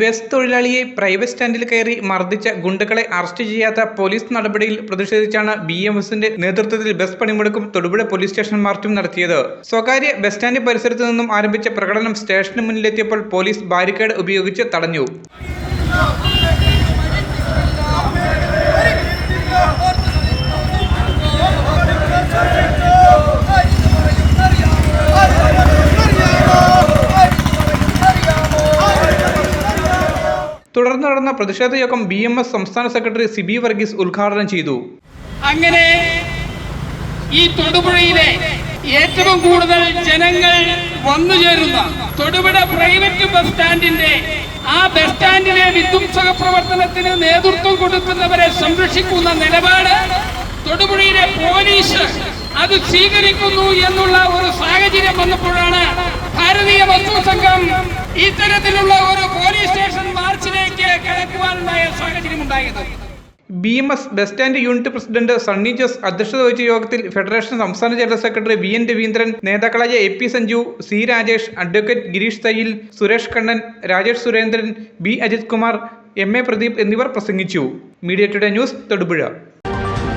Bus തൊഴിലാളിയെ private സ്റ്റാൻഡിൽ കയറി മർദ്ദിച്ച ഗുണ്ടകളെ അറസ്റ്റ് ചെയ്യാത്ത പോലീസ് നടപടിയിൽ പ്രതിഷേധിച്ചാണ് ബി എം എസിന്റെ നേതൃത്വത്തിൽ ബസ് പണിമുടക്കും തൊടുപുഴ പോലീസ് സ്റ്റേഷൻ മാർച്ചും നടത്തിയത്. സ്വകാര്യ ബസ് സ്റ്റാൻഡ് പരിസരത്തു നിന്നും ആരംഭിച്ച പ്രകടനം സ്റ്റേഷന് മുന്നിലെത്തിയപ്പോൾ പോലീസ് ബാരിക്കേഡ് ഉപയോഗിച്ച് തടഞ്ഞു. തുടർന്ന് നടന്ന പ്രതിഷേധ യോഗം ബി എം എസ് സംസ്ഥാന സെക്രട്ടറി സിബി വർഗീസ് ഉദ്ഘാടനം ചെയ്തു. അങ്ങനെ ഈ തൊടുപുഴയിലെ ഏറ്റവും കൂടുതൽ ജനങ്ങൾ വന്നു ചേരുന്ന തൊടുപുഴ പ്രൈവറ്റ് ബസ് സ്റ്റാൻഡിന്റെ ആ ബസ് സ്റ്റാൻഡിലെ വിധ്വംസക പ്രവർത്തനത്തിന് നേതൃത്വം കൊടുക്കുന്നവരെ സംരക്ഷിക്കുന്ന നിലപാട് തൊടുപുഴയിലെ പോലീസ് അത് സ്വീകരിക്കുന്നു എന്നുള്ള ഒരു സാഹചര്യം വന്നപ്പോഴാണ് ഭാരതീയ വസ്തു സംഘം ഇത്തരത്തിലുള്ള ഒരു പോലീസ് സ്റ്റേഷൻ മാർച്ചിലേക്ക് കടക്കുവാനുണ്ടായ സാഹചര്യം ഉണ്ടായത് B M S bus stand unit president Sunny Jose അധ്യക്ഷത വഹിച്ച യോഗത്തിൽ ഫെഡറേഷൻ സംസ്ഥാന general secretary V N Raveendran നേതാക്കളായ A P Sanju C Rajesh advocate Girish Thayyil Suresh Kannan Rajesh Surendran B Ajith Kumar M A Pradeep എന്നിവർ പ്രസംഗിച്ചു. Media today news Thodupuzha.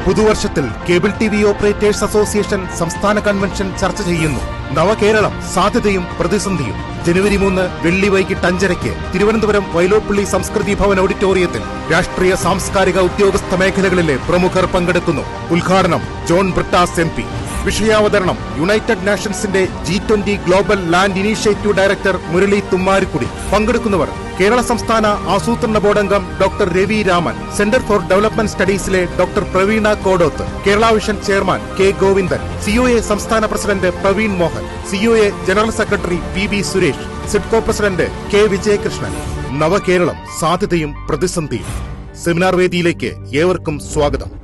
പുതുവർഷത്തിൽ cable T V operators association സംസ്ഥാന convention ചർച്ച ചെയ്യുന്നു. നവകേരളം സാധ്യതയും പ്രതിസന്ധിയും. ജനുവരി മൂന്ന് വെള്ളി വൈകിട്ട് അഞ്ചരയ്ക്ക് തിരുവനന്തപുരം വൈലോപ്പള്ളി സംസ്കൃതി ഭവൻ ഓഡിറ്റോറിയത്തിൽ രാഷ്ട്രീയ സാംസ്കാരിക ഉദ്യോഗസ്ഥ മേഖലകളിലെ പ്രമുഖർ പങ്കെടുക്കുന്നു. ഉദ്ഘാടനം ജോൺ ബ്രിട്ടാസ് എം വിഷയാവതരണം united നാഷൻസിന്റെ G twenty global land initiative director Murali Thummarukudy. പങ്കെടുക്കുന്നവർ കേരള സംസ്ഥാന ആസൂത്രണ ബോർഡ് അംഗം doctor Ravi Raman centre for development സ്റ്റഡീസിലെ doctor Praveena Kodoth Kerala vision chairman K Govindan COA സംസ്ഥാന president Praveen Mohan COA general secretary P B Suresh SIDCO president K Vijayakrishnan. Navakeralam സാധ്യതയും പ്രതിസന്ധിയും. Seminar വേദിയിലേക്ക് ഏവർക്കും സ്വാഗതം.